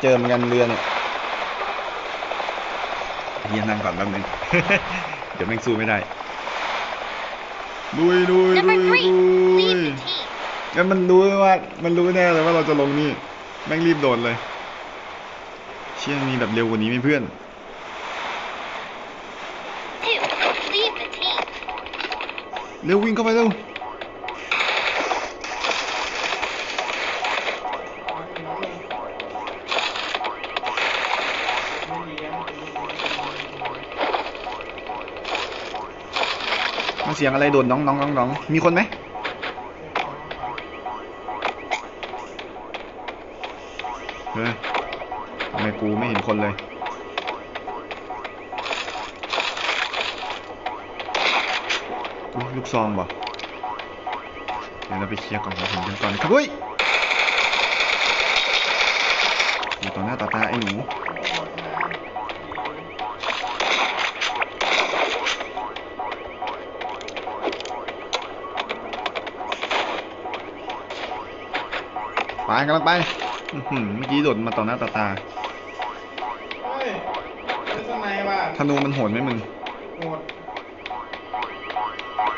เจอเหมือนกันเรือเนี่ยเฮียนั่งก่อนแป๊บนึง เดี๋ยวแม่งสู้ไม่ได้ลุยลุยลุ Number ย three, ลุย leave the team. งั้นมันรู้ว่า มันรู้แน่เลยว่าเราจะลงนี่ แม่งรีบโดดเลย เชี่ยมีแบบเร็วกว่านี้ไหมเพื่อน Two, leave the team. เร็ววิ่งเข้าไปเร็ว มันเสียงอะไรโดดน้องน้องน้องน้องมีคนไหมเฮ้ยทำไมกูไม่เห็นคนเลยอุ๊ยลูกซองบ่เดี๋ยวเราไปเคลียร์ก่อนของผมกันก่อนนะครับเฮ้ยอยู่ต่อหน้าต่อตาไอ้หนู ไปกำลังไปอื้อหือเมื่อกี้โดดมาต่อหน้าต่อตาเฮ้ยเป็นสไนว่ะธนูมันโหดไหมมึงโหด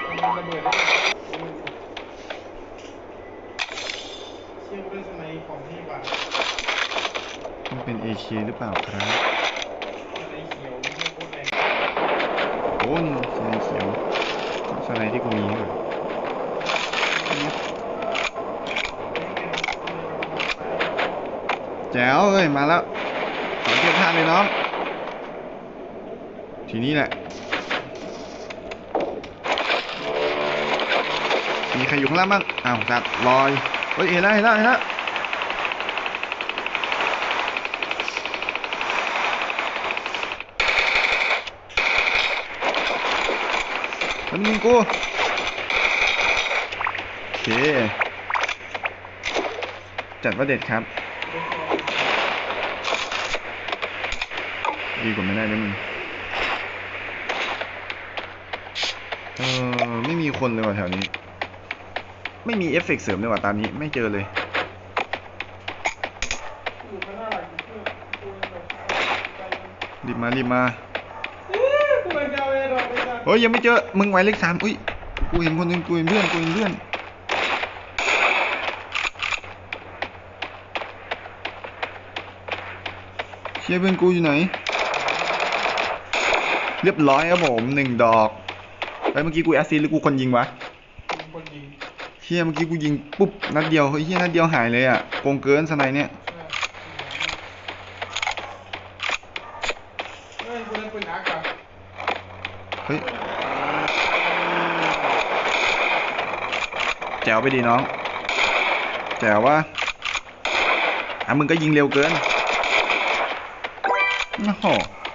มันระเบิดได้เชี่ยเป็นสไนของที่ว่ะมันเป็นเอเชียหรือเปล่าครับสไนเขียวไม่ใช่โคตรแรงโอ้นสไนเขียวสไนที่กูมีนี่ก่อ แจ๋วเอ้ยมาแล้วขอเทียบท่าเลยน้อง ทีนี้แหละ มีใครอยู่ข้างล่างบ้างอ้าวจัดลอย เฮ้ยเห็นแล้วเห็นแล้วเห็นแล้วมันมึงกูโอเค จัดว่าเด็ดครับ ดีกว่าไม่ได้ด้วยมึงเออไม่มีคนเลยว่ะแถวนี้ ไม่มีเอฟเฟกเสริมเลยว่ะตามนี้ไม่เจอเลยรีบมารีบมาเฮ้ยยังไม่เจอมึงไหวเลขสามอุ้ยกูเห็นคนหนึงกูเห็นเพื่อนกูเห็นเพื่อนเชียเพื่อนกูอยู่ไหน เรียบร้อยครับผมหนึ่งดอกไปเมื่อกี้กูแอสซิสต์หรือกูคนยิงวะคนยิงเชี่ยเมื่อกี้กูยิงปุ๊บนัดเดียวเฮ้ยเฮียนัดเดียวหายเลยอะโกงเกินสไนเนี่ยเฮ้ยกูเล่นปืนอาร์กอะเฮ้ยแจ๋วไปดีน้องแจ๋วว่าอะมึงก็ยิงเร็วเกินโอ้โห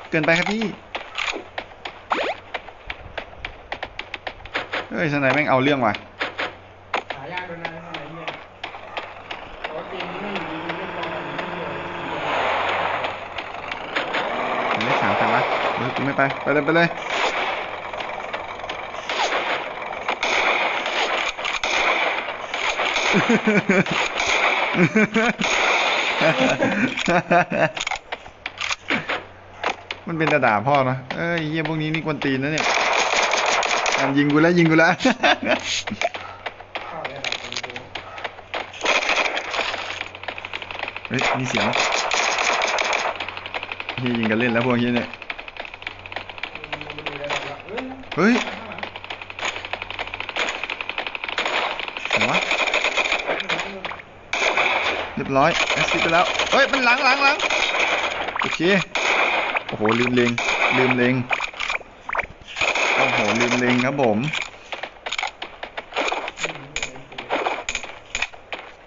เกินไปครับพี่ ฮ้ยสไนแม่งเอาเรื่องว่ะหายากด้วยนะสไนเนี่ยเพราะเกมนี้ไม่อยู่ดีๆเล่นบอลแบบนี้เลยไม่สามกันวะเฮ้ยกูไม่ไป ไปเลยไปเลยมันเป็นตาด่าพ่อนะเอ้ยเฮียพวกนี้นี่กวนตีนนะเนี่ย ยิงกูแล้วยิงกูแล้วเฮ้ยมีเสียงเฮียยิงกันเล่นแล้วพวกเฮียเนี่ยเฮ้ยหลัวเรียบร้อยแอสซิดไปแล้ว เฮ้ย มันหลังหลังหลังโอเค โอ้โห ลืมเลงลืมเลง ลืมเลงครับผม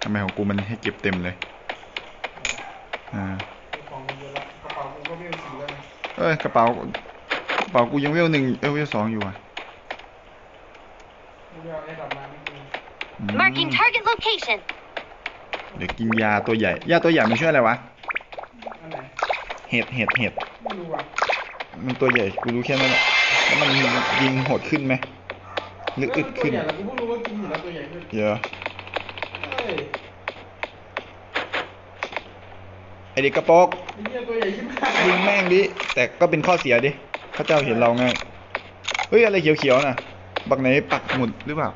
ทำไมของกูมันให้เก็บเต็มเลย อ่าของเยอะแล้วกระเป๋ากูก็เวลสีแล้วนะเอ้ยกระเป๋ากระเป๋ากูยังเวลหนึ่งเออเวลสองอยู่อะกูจะเอาไอ้ดอกมาไม่กินอืม Marking target location. เดี๋ยวกินยาตัวใหญ่ ยาตัวใหญ่มันช่วยอะไรวะอันไหนเห็ดเห็ดเห็ดไม่รู้อะมันตัวใหญ่ กูรู้แค่นั้นแหละ แล้วมันยิงโหดขึ้นไหมหรืออึดขึ้นตัวใหญ่แล้วกูเพิ่งรู้ว่ากินอยู่แล้วตัวใหญ่ขึ้นเยอะเฮ้ยไอเด็กกระโปกไอ้เหี้ยตัวใหญ่ชิบหายยิงแม่งดิแต่ก็เป็นข้อเสียดิพระเจ้าเห็นเราง่ายเฮ้ยอะไรเขียวๆน่ะบักไหนปักหมุดหรือเปล่า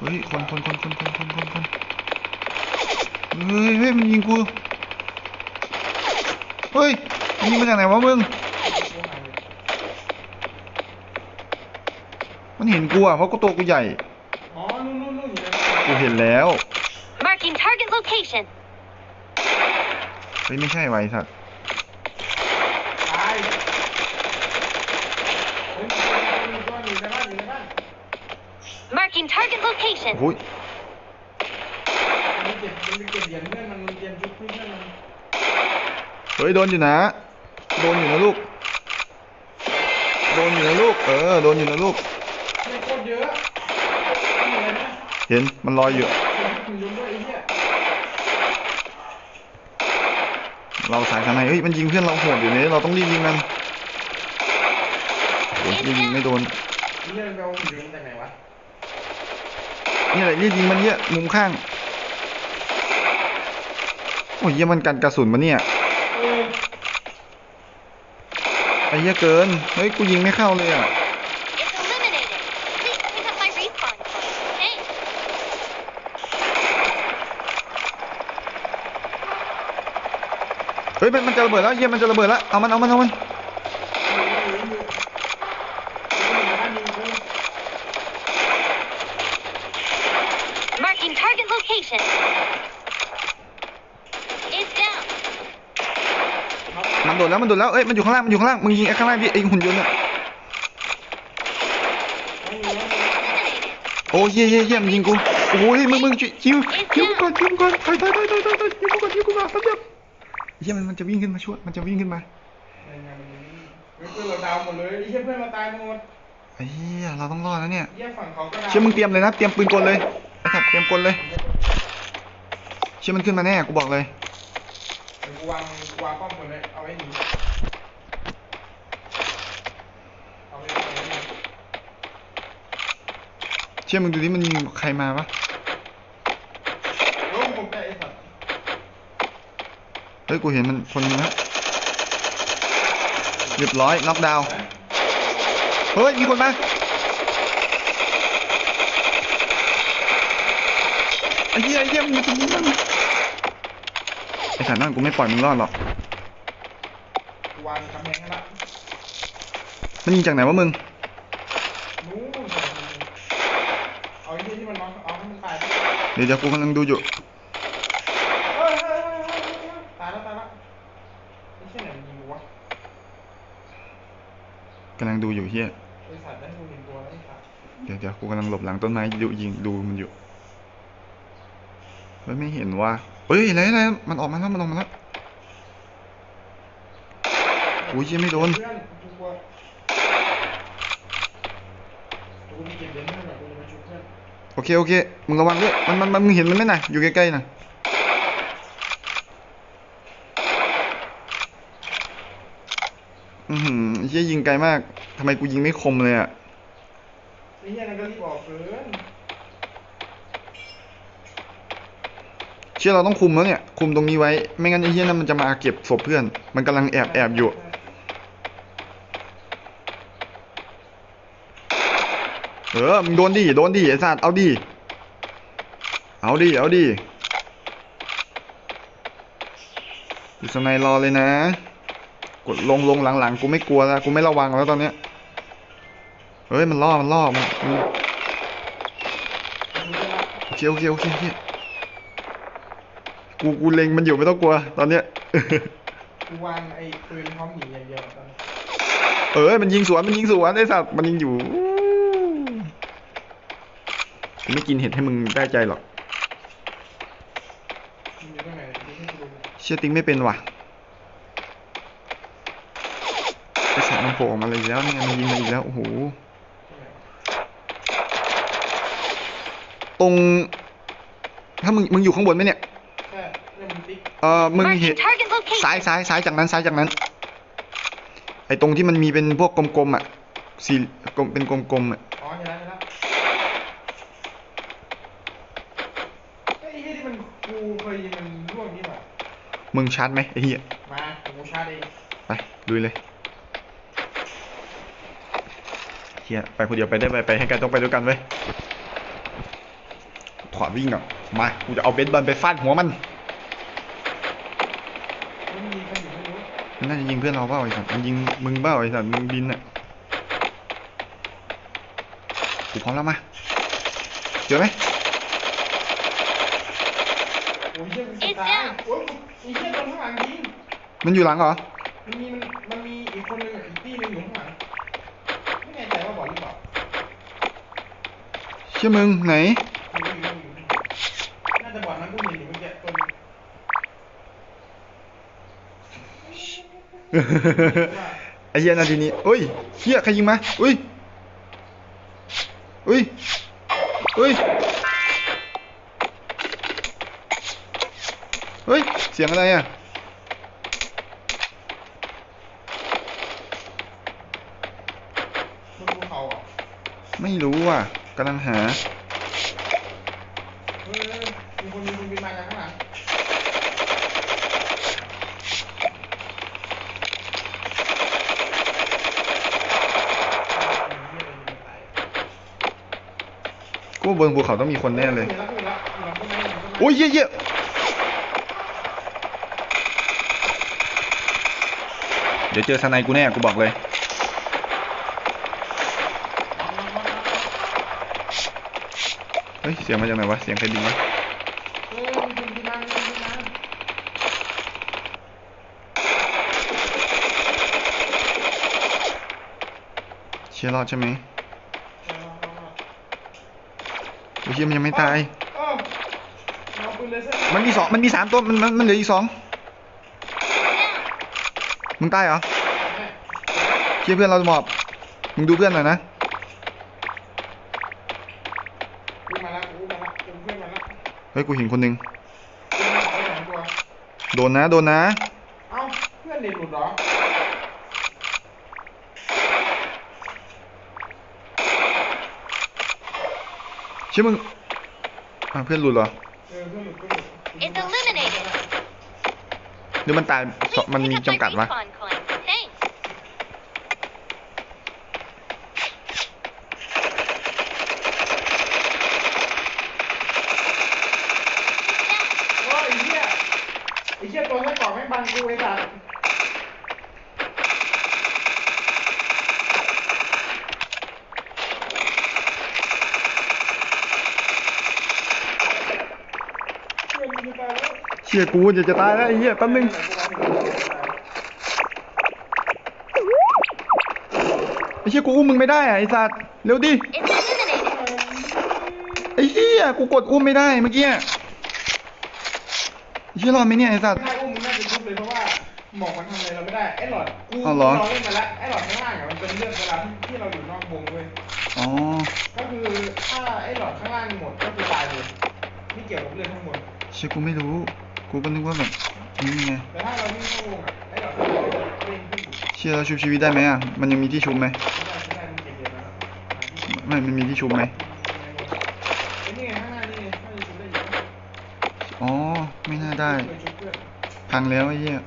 เฮ้ยคนคนคนคนคนคนคนคนเฮ้ยเฮ้ยมันยิงกูเฮ้ยมันยิงมาจากไหนวะมึง มันเห็นกูอะเพราะกูตัวกูใหญ่ อ๋อนู่นนู่นนู่นอยู่ในกูเห็นแล้ว Marking target location. เฮ้ยไม่ใช่ไวะไอ้สัตว์ตายเฮ้ยมีตัวอยู่ในบ้านอยู่ในบ้าน Marking target location. โอ้ยมันเก็บมันเก็บเหรียญเพื่อนมันมันเตรียมชุดเพื่อนมันเฮ้ยโดนอยู่นะ โดนอยู่นะลูก โดนอยู่นะลูก เออโดนอยู่นะลูกไม่โค ตรเยอะนี่อะไรนะเห็นมันลอยอยู่เห็นคุณลุงด้วยไอ้เหี้ยเราสายทนายเฮ้ยมันยิงเพื่อนเราโหดอยู่เนี่ยเราต้องรีบยิงมันโอ้ยรีบยิงไม่โดนไอ้เหี้ยมันไปเอาหุ่นยนต์จากไหนวะนี่แหละรีบยิงมันเนี่ยมุมข้างโอ้ยเหี้ยมันกันกระสุนมาเนี่ยเออไอ้เหี้ยเกิน เฮ้ย กูยิงไม่เข้าเลยอะ It's eliminated. Please pick up my respawn point. Thanks. เฮ้ยมันมันจะระเบิดแล้วเหี้ยมันจะระเบิดแล้วเอามันเอามันเอามัน Marking target location. It's down. มันโดดแล้วมันโดดแล้วเอ้ยมันอยู่ข้างล่างมันอยู่ข้างล่างมึงยิงไอ้ข้างล่างดิไอ้หุ่นยนต์อะ Eliminated. โอ้ยเหี้ยเหี้ยเหี้ยมันยิงกูโอ้ยมึงมึงชิวชิวชิวกูก่อนชิวกูก่อนถอยถอยถอยถอยถอยถอยชิวกูก่อนชิวกูก่อนแป๊บเดียว เหี้ยมันมันจะวิ่งขึ้นมาช่วยมันจะวิ่งขึ้นมาเพื่อนเราดาวหมดเลยไอ้เหี้ยเพื่อนเราตายหมดไอ้เหี้ยเราต้องรอดแล้วเนี่ยเหี้ยฝั่งเขาก็ดาวเชื่อมึงเตรียมเลยนะเตรียมปืนกลเลยไอ้สัตว์เตรียมกลเลย เชื่อมันขึ้นมาแน่กูบอกเลยเดี๋ยวกูวางกูวางป้อมก่อนเลยเอาไว้หนีเอาไว้เอาไว้หนีเชื่อมึงดูดิมันยิงใครมาวะ โอ้ยผมแกไอ้สัตว์ เฮ้ยกูเห็นมันคนนึงแล้วเรียบร้อยน็อกดาวน์เฮ้ยมีคนมาไอ้เหี้ยไอ้เหี้ยมันอยู่ตรงนี้มันไอ้สัตว์นั่นกูไม่ปล่อยมึงรอดหรอกกูวางกำแพงให้ละมันยิงจากไหนวะมึงนู้นเอาไอ้ที่ที่มันนอนเอาให้มันตายไปเดี๋ยวเดี๋ยวกูกำลังดูอยู่ เฮ้ยเฮ้ยเฮ้ยเฮ้ยเฮ้ยเฮ้ยตายแล้วตายแล้วไม่ใช่ไหนมันยิงกูวะ กำลังดูอยู่เฮียไอ้สัตว์ได้กูเห็นตัวแล้วไอ้สัตว์เดี๋ยวเดี๋ยวกูกำลังหลบหลังต้นไม้ดูยิงดูมันอยู่เฮ้ยไม่เห็นว่าเฮ้ยอะไรอะไรมันออกมาแล้วมันออกมาแล้วโอ้ยยังไม่โดนเพื่อนกูกลัวกูมีเก็บเหรียญเพื่อนแบบกูจะไปชุบเพื่อนโอเคโอเคมึงระวังด้วยมันมันมันมึงเห็นมันไหมน่ะอยู่ใกล้ๆน่ะ อือหือเฮียยิงไกลมากทำไมกูยิงไม่คมเลยอะไอ้เหี้ยนั่นก็รีบออกเกินเชื่อเราต้องคุมแล้วเนี่ย คุมตรงนี้ไว้ ไม่งั้นไอ้เฮียนั่นมันจะมาเก็บศพเพื่อน มันกำลังแอบแอบอยู่ เออมึงโดนดิโดนดิไอ้สัตว์เอาดิเอาดิเอาดิอยู่สไนรอเลยนะ กดลงลงหลังๆกูไม่กลัวแล้วกูไม่ระวังแล้วตอนเนี้ยเฮ้ยมันล่อมันล่อมันมันโอเคโอเคโอเคโอเคกูกูเล็งมันอยู่ไม่ต้องกลัว ตอนเนี้ยกูวางไอ้ปืนพร้อมหนีอย่างเดียวตอนนี้เออมันยิงสวนมันยิงสวนไอ้สัตว์มันยิงอยู่กูไม่กินเห็ดให้มึงได้ใจหรอกมันอยู่ตรงไหนดูให้กูดูเชี่ยติ้งไม่เป็นว่ะไอ้ สัตว์มันโผล่ออกมาเลยแล้วนี่ไงมันยิงมาอีกแล้วโอ้โหตรงไหนวะตรง ถ้ามึงมึงอยู่ข้างบนไหมเนี่ยแค่เรื่องมันติ๊กเออมึงเห็น Marking target location. ซ้ายซ้ายซ้ายจากนั้นซ้ายจากนั้น ไอ้ตรงที่มันมีเป็นพวกกลมๆอะสี่กลมเป็นกลมๆอะอ๋อเห็นแล้วเห็นแล้วไอ้เหี้ยที่มันกูเคยยิงมันร่วงนี่หว่ามมึงชาร์จไหมไอ้เหี้ยมาผมกูชาร์จเองไปลุยเลย เฮียไปคนเดียวไปได้ไปไปให้กันต้องไปด้วยกันเว้ยถอดวิ่งอะมากูจะเอาเบสบอลไปฟาดหัวมันมันมีกันอยู่ไม่รู้มันน่าจะยิงเพื่อนเราเปล่าไอ้สัตว์มันยิงมึงเปล่าไอ้สัตว์มึงบินอะกูพร้อมแล้วมาเจอไหมโอ้ยเหี้ยมันสุดท้ายโอ้ยไอ้เหี้ยตรงข้างหลังยิงมันอยู่หลังเหรอ มันมีมันมันมีอีกคนหนึงอีกที่หนึงอยู่ข้างหลังไม่แน่ใจว่าบอลหรือเปล่า เชื่อมึงไหนอยู่อยู่อยู่อยู่น่าจะบอลนั้นกูเห็นอยู่เมื่อกี้ตัวนึงไอ้เหี้ยนาทีนี้อุ้ยเหี้ยใครยิงมาอุ้ยอุ้ยอุ้ยเฮ้ย เสียงอะไรอะ บนภูเขาอะ ไม่รู้อะ กำลังหาเฮ้ยเฮ้ยมีคนมีคนบินมาจากข้างหลังกูว่าบนภูเขาต้องมีคนแน่เลยเห็นแล้วเห็นแล้วเห็นแล้วเห็นแล้วเห็นแล้วโอ้ยเหี้ยเหี้ยเดี๋ยวเจอสไนกูแน่กูบอกเลย เฮ้ย เสียงมาจากไหนวะ เสียงใครบินวะเฮ้ยมีคนบินมามีคนบินมาเชียร์รอดใช่ไหมเอาเอาเอาโอ้ยเชียมันยังไม่ตาย เอาเอาปืนเลเซอร์มันมีสองมันมีสามตัวมันมันมันเหลืออีกสองมึงตายเหรอ เชียร์เพื่อนเราหมอบ มึงดูเพื่อนหน่อยนะ วิ่งมาแล้ววิ่งมาแล้วเป็นเพื่อนมาแล้ว เฮ้ยกูเห็นคนหนึ่งวิ่งมาเอาสองตัวโดนนะโดนนะ เอ้าเพื่อนเด็กหลุดเหรอเชียร์มึงอะเพื่อนหลุดเหรอ เออเพื่อนหลุดเพื่อนหลุด It's eliminated. หรือมันตายสอง Please มัน pick มี up my จำกัดวะ respawn coin. Thanks. โอ้ยไอ้เหี้ยไอ้เหี้ยตัวไส้กรอกแม่งบังกูไอ้สัสเพื่อนมึงจะตายแล้ว เชียร์กูจะจะตายแล้วไอ้เหี้ยแป๊บนึงไอ้เชี่ยกูอุ้มมึงไม่ได้อะไอ้สัตว์เร็วดิ It's eliminated. ไอ้เหี้ยกูกดอุ้มไม่ได้เมื่อกี้ไอ้เชี่ยรอดไหมเนี่ยไอ้สัตว์ถ้าอุ้มมึงน่าจะทุบเลยเพราะว่าหมอกมันทำอะไรเราไม่ได้ไอ้หลอดกูเอาเหรอลองเล่นมาแล้วไอ้หลอดข้างล่างอะมันเป็นเลือดเวลาที่ที่เราอยู่นอกวงเว้ยอ๋อก็คือถ้าไอ้หลอดข้างล่างหมดก็คือตายเลยไม่เกี่ยวกับเลือดข้างบน เชี่ยกูไม่รู้ กูก็นึกว่าแบบนี่ไงแต่ถ้าเราวิ่งเข้าวงอะไอ้หลอดข้างล่างจะเด้งขึ้นอยู่เชี่ยเราชุบชีวิตได้ไหมอะ มันยังมีที่ชุบไหมไม่ได้ไม่ได้มันเก็บเยอะแล้วหาที่ไม่มันมีที่ชุบไหมไอ้นี่ไงข้างหน้านี่ไงถ้าจะชุบได้อยู่อ๋อ ไม่น่าได้เคยชุบเพื่อนพังแล้วไอ้เหี้ย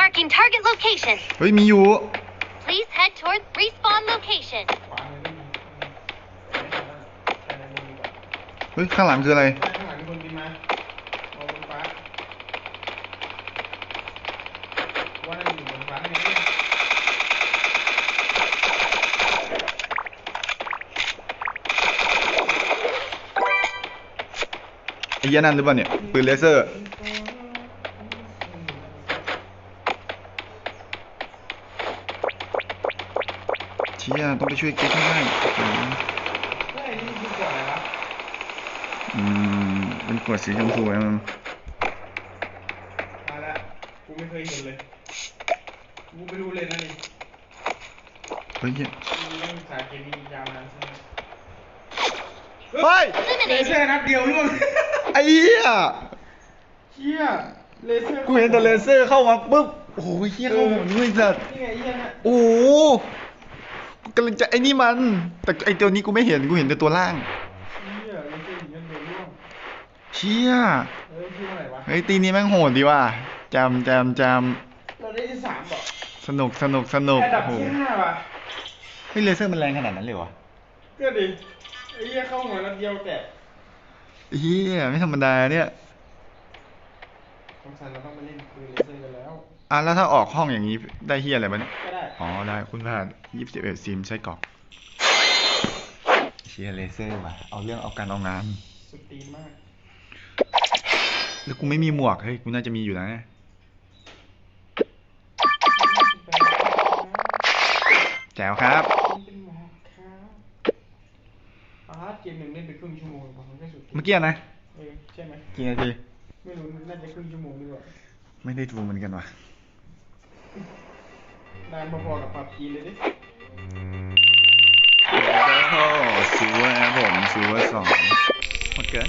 Marking target location. เฮ้ย มีอยู่ Please head toward respawn location. ขวามือไม่มีแต่ไม่ทันแล้วแต่ในมือดีกว่าเฮ้ย ข้างหลังคืออะไรข้างหลังมี คนบินมาเอาบนฟ้าว่าน่าจะอยู่บนฟ้าเนี่ยไอ้เหี้ยนั่นหรือเปล่าเนี่ยปืนเลเซอร์ เชี่ยต้องไปช่วยเก็ตให้ได้ มเป็นขวดสีชมพูนะมันมาแล้วกูไม่เคยเห็นเลยกูไปดูเลยนะนี่เฮ้ยเหี้ยกูเล่นสายเกมนี้ยาวนานใช่ไหมเฮ้ย เลเซอร์นัดเดียวล่วง ไอ้เหี้ย เชี่ยเลเซอร์กูเห็นแต่เลเซอร์เข้ามาปุ๊บ โอ้โหเหี้ยเข้าหัวด้วยสัตว์ นี่ไงไอ้เหี้ยนะโอ้โหกำลังจะไอ้นี่มัน แต่ไอ้ตัวนี้กูไม่เห็น กูเห็นแต่ตัวล่างเชี่ยเลเซอร์อย่างเงี้ยเดียวล่วงเชี่ยเอเฮ้ยชื่ออะไรวะเฮ้ยตีนี้แม่งโหดดีว่ะจำจำจเราได้ที่สามบอกำสนุกสนุกสนุกอันดับโอ้โหที่ห้าว่ะเฮ้ยเลเซอร์มันแรงขนาดนั้นเลยวะก็ดิไอ้เหี้ยเข้าหัวนัดเดียวแตกเฮียไม่ธรรมดาเนี่ยสงสัยเราต้องมาเล่นปืนเลเซอร์กันแล้ว อะแล้วถ้าออกห้องอย่างนี้ได้เฮียอะไรบ้างเนี่ย ก็ได้ อ๋อได้คุณผ่านยี่สิบเอ็ดซิมใช้กรอกเชียเลเซอร์ว่ะเอาเรื่องเอาการเอางาน สุดตีนมาก แล้วกูไม่มีหมวกเฮ้ยกูน่าจะมีอยู่นะแจ๋วครับเป็นหมอกครับอาร์ตเกมหนึ่งเล่นไปครึ่งชั่วโมงผมมันก็สุดเมื่อกี้นะ เออใช่ไหมกี่นาทีไม่รู้น่าจะครึ่งชั่วโมงดีกว่าไม่ได้ดูเหมือนกันว่ะนานพอๆกับพับจีเลยดิโอ้โหซูเวอร์ครับผมซูเวอร์สองหมดเกิน